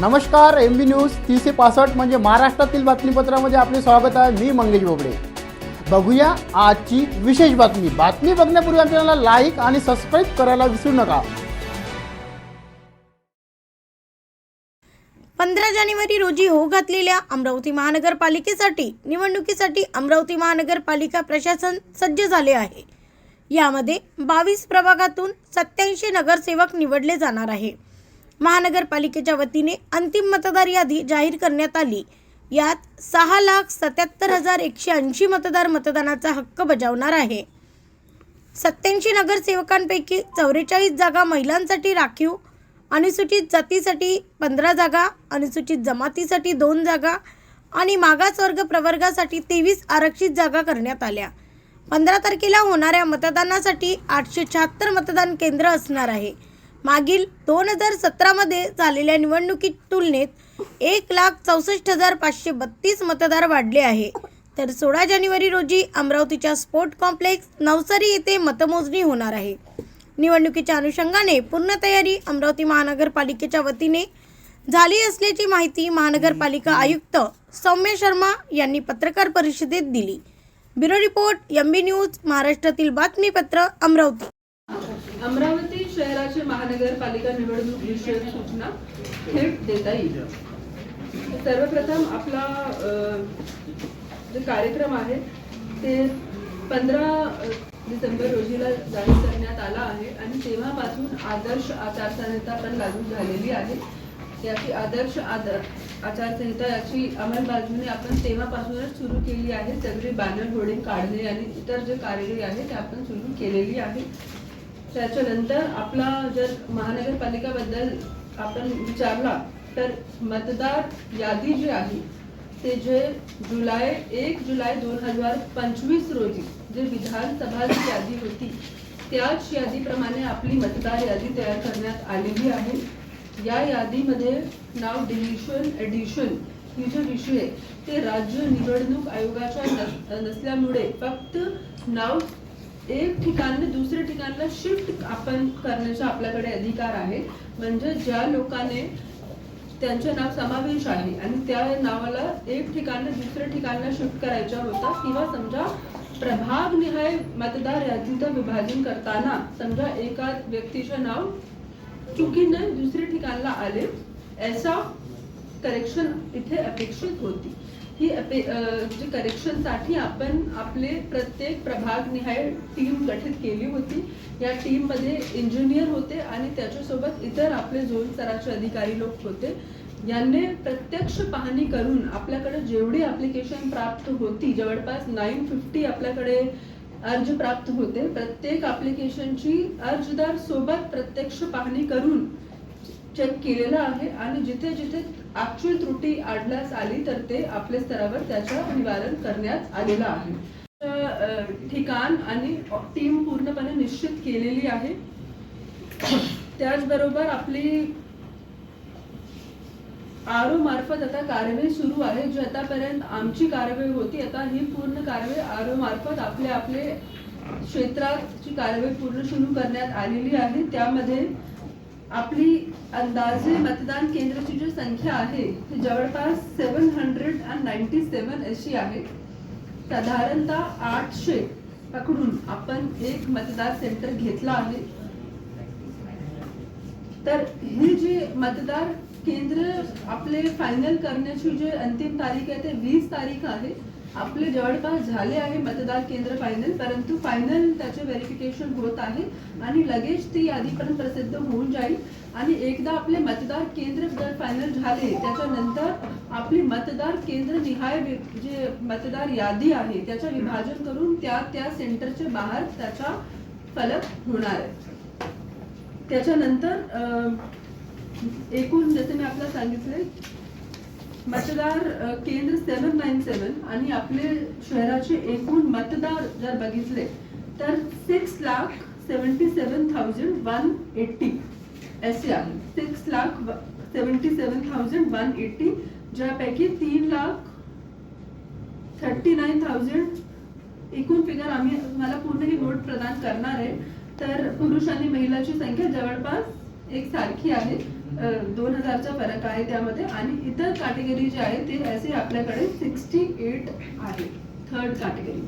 नमस्कार M B news तीनशे पासष्ट म्हणजे महाराष्ट्रातील बातमीपत्रामध्ये आपले स्वागत आहे. मी मंगेश बोबडे. बघूया आजची विशेष बातमी. बातमी बघण्यापूर्वी आपल्याला लाईक आणि सबस्क्राईब करायला विसरू नका. पंधरा जानेवारी रोजी होऊ घातलेल्या अमरावती महानगरपालिकेसाठी निवडणुकीसाठी अमरावती महानगरपालिका प्रशासन सज्ज झाले आहे. यामध्ये बावीस प्रभागातून सत्याऐंशी नगरसेवक निवडले जाणार आहे. महानगरपालिकेच्या वतीने अंतिम मतदार यादी जाहीर करण्यात आली. यात सहा लाख सत्याहत्तर हजार एकशे ऐंशी मतदार मतदानाचा हक्क बजावणार आहे. सत्याऐंशी नगरसेवकांपैकी चौवेचाळीस जागा महिलांसाठी राखीव अनुसूचित जातीसाठी पंधरा जागा अनुसूचित जमातीसाठी दोन जागा आणि मागासवर्ग प्रवर्गासाठी तेवीस आरक्षित जागा करण्यात आल्या. पंधरा तारखेला होणाऱ्या मतदानासाठी आठशे शहात्तर मतदान केंद्र असणार आहे. मागील दोन हजार सतरामध्ये झालेल्या निवडणुकीत तुलनेत एक लाख चौसष्ट हजार पाचशे बत्तीस मतदार वाढले आहे. तर सोळा जानेवारी रोजी अमरावतीच्या स्पोर्ट कॉम्प्लेक्स नवसारी येथे मतमोजणी होणार आहे. निवडणुकीच्या अनुषंगाने पूर्ण तयारी अमरावती महानगरपालिकेच्या वतीने झाली असल्याची माहिती महानगरपालिका आयुक्त सौम्य शर्मा यांनी पत्रकार परिषदेत दिली. Bureau report M B news महाराष्ट्रातील बातमीपत्र अमरावती. अमरावती शहराचे महानगरपालिका निवडणूक विषयक सूचना थेट देता येईल. सर्वप्रथम आपला जो कार्यक्रम आहे ते पंधरा डिसेंबर रोजीला जाहीर करण्यात आला आहे आणि तेव्हापासून आदर्श आचारसंहिता पण लागू झालेली आहे. याची आदर्श आदर आचारसंहिता याची अंमलबजावणी आपण तेव्हापासूनच सुरू केली आहे. सगळे बॅनर होर्डिंग काढणे आणि इतर जे कार्य आहे ते आपण सुरू केलेली आहे. त्याच्यानंतर आपला जर महानगरपालिकाबद्दल आपण विचारला तर मतदार यादी जी आहे ते जे जुलै एक जुलै दोन हजार पंचवीस रोजी जे विधानसभाची यादी होती त्याच यादीप्रमाणे आपली मतदार यादी तयार करण्यात आलेली आहे. या यादीमध्ये नाव डिलिशन एडिशन ही जे विषय ते राज्य निवडणूक आयोगाच्या नसल्यामुळे फक्त नाव एक ठिकाण दुसऱ्या ठिकाणला शिफ्ट आपण करण्याचा आपल्याकडे अधिकार आहे. म्हणजे ज्या लोकाने त्यांचं नाव समावेश आहे आणि त्या नावाला एक ठिकाण दुसऱ्या ठिकाणला शिफ्ट करायचा होता किंवा समजा प्रभाग निहाय मतदार यादीचं विभाजन करताना समजा एका व्यक्तीचे नाव चुकीने दुसऱ्या ठिकाणला आले ऐसा करेक्शन इथे अपेक्षित होती. ही अपे जी करेक्शनसाठी आपण आपले प्रत्येक प्रभाग निहाय टीम गठीत केली होती. या टीममध्ये इंजिनियर होते आणि त्याच्यासोबत इतर आपले झोन स्तराचे अधिकारी लोक होते. यांनी प्रत्यक्ष पाहणी करून आपल्याकडे जेवढी ॲप्लिकेशन प्राप्त होती जवळपास नाईन फिफ्टी आपल्याकडे अर्ज प्राप्त होते. प्रत्येक ॲप्लिकेशनची अर्जदार सोबत प्रत्यक्ष पाहणी करून चेक केलेलं आहे आणि जिथे जिथे ऍक्च्युअल त्रुटी आढळल्यास आली तर ते आपल्या स्तरावर त्याचं निवारण करण्यात आलेलं आहे. ठिकाण आणि टीम पूर्णपणे निश्चित केलेली आहे. त्याचबरोबर आपली आरो मार्फत आता कारवाई सुरू आहे. जी आतापर्यंत आमची कारवाई होती आता ही पूर्ण कारवाई आरो मार्फत आपले आपले क्षेत्राची कारवाई पूर्ण सुरू करण्यात आलेली आहे. त्यामध्ये आपली अंदाजे मतदान केंद्राची जी संख्या आहे ती जवळपास seven hundred and ninety seven अशी आहे. साधारणतः आठशे पकडून आपण एक मतदार सेंटर घेतला आहे. तर ही जी मतदार केंद्र आपले फायनल करण्याची जी अंतिम तारीख आहे ते वीस तारीख आहे. आपले जवळपास झाले आहे मतदार केंद्र फायनल परंतु फायनल त्याचे व्हेरिफिकेशन होत आहे आणि लगेच ती यादी पण प्रसिद्ध होऊन जाईल. आणि एकदा आपले मतदार केंद्र जर फायनल झाले त्याच्यानंतर आपली मतदार केंद्र निहाय जे मतदार यादी आहे त्याचं विभाजन करून त्या त्या सेंटरच्या बाहेर त्याचा फलक होणार आहे. त्याच्यानंतर अं, एकूण जसे मी आपल्याला सांगितले मतदार केंद्र सेवन नाईन सेवन आणि आपले शहराचे एकूण मतदार जर बघितले तर six lakh seventy seven thousand one eighty असे आहे. Six lakh seventy seven thousand one eighty ज्यापैकी तीन लाख थर्टी नाईन थाउजंड एकूण फिगर आम्ही मला पूर्ण ही वोट प्रदान करणार आहे. तर पुरुष आणि महिलाची संख्या जवळपास एक सारखी आहे. दोन हजारचा फरक आहे त्यामध्ये. आणि इतर कॅटेगरी जे आहे ते असे आपल्याकडे सिक्स्टी एट आहे. थर्ड कॅटेगरी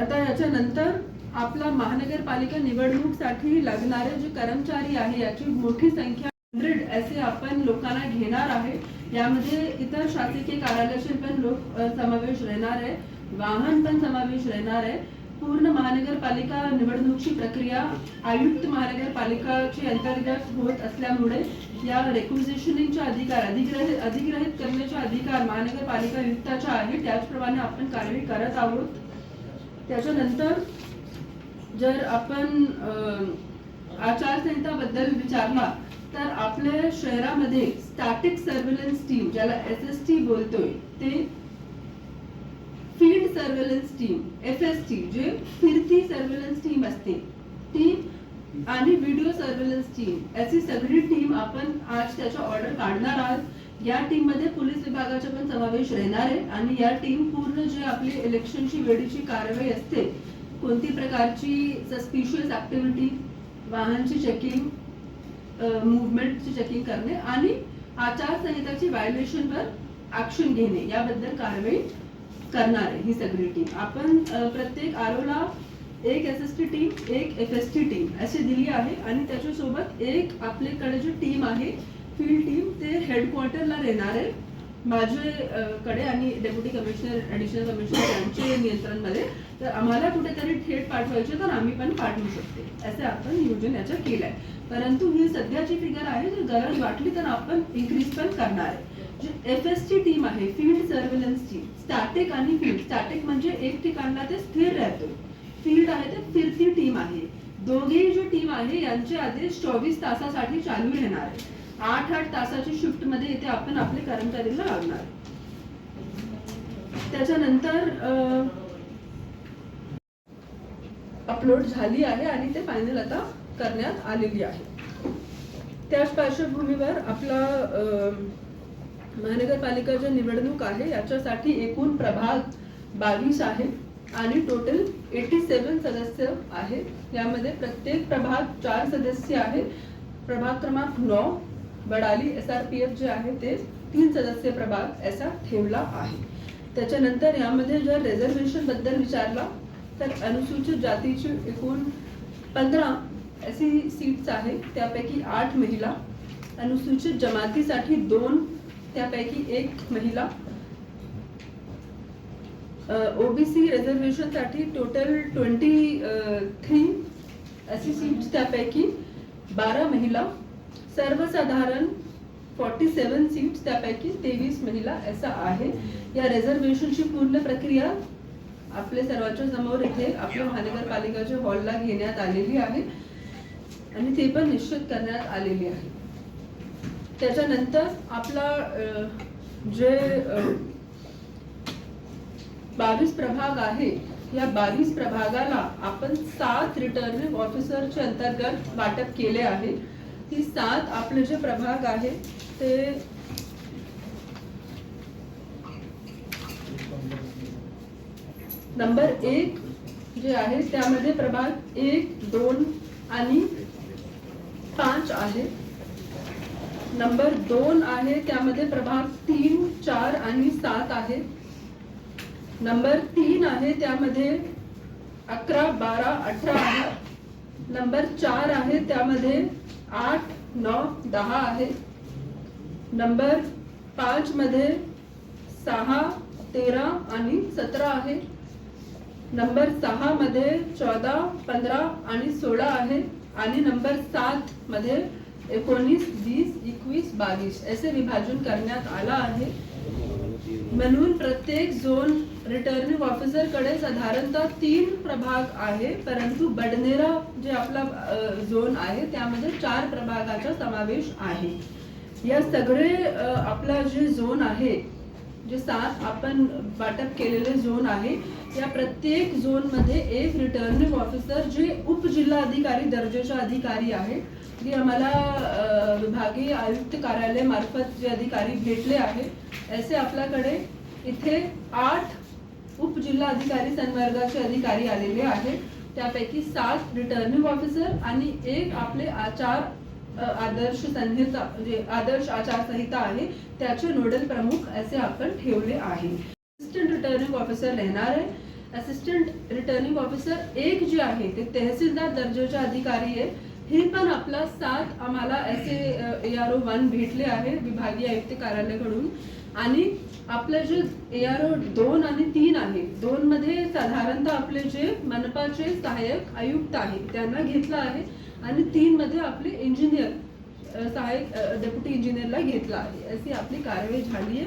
आता याच्यानंतर आपला महानगरपालिका निवडणूकसाठी लागणारे जे कर्मचारी आहे याची मोठी संख्या हंड्रेड असे आपण लोकांना घेणार आहे. यामध्ये इतर शासकीय कार्यालयाचे पण लोक समावेश राहणार आहे. वाहन पण समावेश राहणार आहे. पूर्ण महानगरपालिका निवडणूकची प्रक्रिया आयुक्त महानगरपालिकाची अंतर्गत होत असल्यामुळे या रेक्विजिशनिंगचे अधिकार अधिग्रहित अधिग्रहित करण्याचे अधिकार महानगरपालिका आयुक्ताच्या आहे त्याचप्रमाणे आपण कार्यवाही करत आहोत. त्याच्यानंतर जर आपण आचारसंहिताबद्दल विचारला तर आपल्या शहरामध्ये स्टॅटिक सर्व्हिलन्स टीम ज्याला एस एस टी बोलतोय ते surveillance team F S T जे फिरती सर्व्हेलन्स टीम असते. ती आणि व्हिडिओ सर्व्हेलन्स टीम याची सगळी टीम आपण आज त्याच्या ऑर्डर काढणार आहोत. या टीममध्ये पोलीस विभागाचा पण समावेश राहणार आहे आणि या टीम पूर्ण जे आपली इलेक्शनची वेळेची कारवाई असते कोणती प्रकारची सस्पिशियस ऍक्टिव्हिटी वाहनची चेकिंग मुवमेंटची चेकिंग करणे आणि आचारसंहिताची व्हायोलेशनवर ऍक्शन घेणे याबद्दल कारवाई करणार आहे ही सगळी टीम आपण प्रत्येक आरोला एक एस एस टी टीम एक एफ एस टी टीम अशी दिली आहे आणि त्याच्यासोबत एक आपल्याकडे जी टीम आहे फील्ड टीम ते हेडक्वार्टरला राहणार आहे. माझे कडे आणि डेप्युटी कमिशनर ॲडिशनल कमिशनर यांचे नियंत्रणमध्ये. तर आम्हाला कुठेतरी थेट पाठवायचे तर आम्ही पण पाठवू शकते. असे आपण नियोजन याचं केलंय. परंतु ही सध्याची फिगर आहे जर गरज वाटली तर आपण इन्क्रीज पण करणार आहे. एफ एस ची टीम आहे फील्ड सर्व्हेलन्स टीम स्टॅटिक आणि फील्ड स्टॅटिक म्हणजे एक ठिकाणला ते स्थिर राहतो. फील्ड आहे ते फिरती टीम आहे. दोघेही जी टीम आहे यांचे आदेश चोवीस तासासाठी चालू राहणार आहे. आठ आठ तासाची शिफ्टमध्ये इथे आपण आपले कर्मचारीला लावणार त्याच्यानंतर अपलोड झाली आहे आणि ते फायनल आता करण्यात आलेली आहे. त्याच पार्श्वभूमीवर आपला महानगरपालिका ज्या निवडणूक आहे याच्यासाठी एकूण प्रभाग बावीस आहे आणि टोटल एटी सेवन सदस्य आहेत यामध्ये प्रत्येक प्रभाग चार सदस्य आहे. प्रभाग क्रमांक नऊ Badali S R P F जे आहे ते तीन सदस्य प्रभाग असा ठेवला आहे. त्याच्यानंतर यामध्ये जर रिझर्वेशनबद्दल विचारला तर अनुसूचित जातीची एकूण पंधरा अशी सीट्स आहे. त्यापैकी आठ महिला. अनुसूचित जमातीसाठी दोन त्यापैकी एक महिला. ओबीसी रिझर्वेशनसाठी टोटल ट्वेंटी थ्री अशी सीट्स त्यापैकी बारा महिला. सर्वसाधारण फॉर्टी सेवन सीट्स त्यापैकी तेवीस महिला असा आहे. या रिझर्वेशनची पूर्ण प्रक्रिया आपल्या सर्वांच्या समोर इथे आपल्या महानगरपालिकाच्या हॉलला घेण्यात आलेली आहे. आणि ते पण निश्चित करण्यात आलेली आहे. त्याच्यानंतर आपला जे बावीस प्रभाग आहे या बावीस प्रभागाला आपण सात रिटर्निंग ऑफिसरच्या अंतर्गत वाटप केले आहे. ही सात आपले जे प्रभाग आहे ते नंबर एक जे आहे त्यामध्ये प्रभाग एक दोन आणि पाच आहे. नंबर दोन आहे, त्यामध्ये प्रभाग तीन, चार आणि सात आहे. नंबर तीन आहे, त्यामध्ये अकरा, बारा, अठरा आहे. नंबर चार आहे, त्यामध्ये आठ, नऊ, दहा आहे. नंबर पाच मध्ये सहा, तेरा आणि सतरा आहे. नंबर सहा मध्ये चौदा, पंधरा आणि सोळा आहे. आणि नंबर सात मध्ये एकोणीस वीस एकवीस बावीस असे विभाजन करण्यात आला आहे. म्हणून प्रत्येक झोन रिटर्निंग ऑफिसरकडे साधारणतः तीन प्रभाग आहे. परंतु बडनेरा जे आपला झोन आहे त्यामध्ये चार प्रभागाचा समावेश आहे. या सगळे आपला जे झोन आहे जे सात आपण वाटप केलेले झोन आहे या प्रत्येक झोनमध्ये एक रिटर्निंग ऑफिसर जे उपजिल्हाधिकारी दर्जाचे अधिकारी आहे जे आम्हाला विभागीय आयुक्त कार्यालय मार्फत जे अधिकारी भेटले आहे असे आपल्याकडे इथे आठ उपजिल्हा अधिकारी संवर्गाचे अधिकारी आलेले आहेत. त्यापैकी सात रिटर्निंग ऑफिसर आणि एक आपले आचार आदर्श संहिता म्हणजे आदर्श आचारसंहिता आहे त्याचे नोडल प्रमुख असे आपण ठेवले आहे. असिस्टंट रिटर्निंग ऑफिसर राहणार आहे. असिस्टंट रिटर्निंग ऑफिसर एक जे आहे ते तहसीलदार दर्जाचे अधिकारी आहे. हे पण आपला सात आम्हाला असे ए आर ओ वन भेटले आहे विभागीय आयुक्त कार्यालयाकडून. आणि आपलं जे ए आर ओ दोन आणि तीन आहे दोन मध्ये साधारणतः आपले जे मनपाचे सहाय्यक आयुक्त आहे त्यांना घेतलं आहे. आणि तीन मध्ये आपले इंजिनियर सहाय्यक डेप्युटी इंजिनियरला घेतला आहे. अशी आपली कारवाई झाली आहे.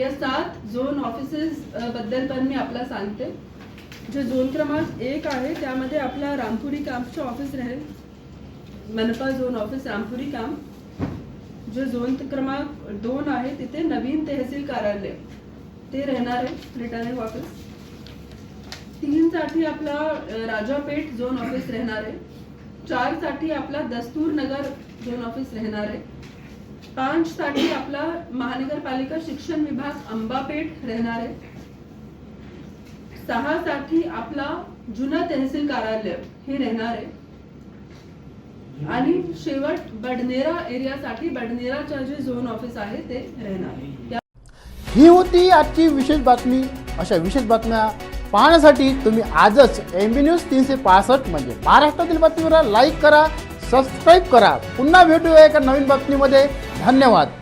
या सात झोन ऑफिसेस बद्दल पण मी आपला सांगते. जे झोन क्रमांक एक आहे त्यामध्ये आपला रामपुरी कॅम्पचं ऑफिस राहील. मनपा झोन ऑफिस रामपुरी कॅम्प जे झोन क्रमांक दोन आहे तिथे नवीन तहसील कार्यालय. ते राहणार आहे रिटर्निंग ऑफिस तीनसाठी आपला राजापेठ झोन ऑफिस राहणार आहे. चारसाठी आपला दस्तूर नगर झोन ऑफिस राहणार आहे. पाच साठी आपला महानगरपालिका शिक्षण विभाग अंबापेठ राहणार आहे. सहा साठी आपला जुना तहसील कार्यालय हे राहणार आहे. आणि शेवट बडनेरा एरियासाठी बडनेराच्या जे झोन ऑफिस आहे ते राहणार आहे. ही होती आजची विशेष बातमी. अशा विशेष बातम्या पाहण्यासाठी तुम्ही आजच एम बी न्यूज तीनशे पासष्ट म्हणजे महाराष्ट्रातील बातमीला लाईक करा. सबस्क्राईब करा. पुन्हा भेटूया एका नवीन बातमीमध्ये. धन्यवाद.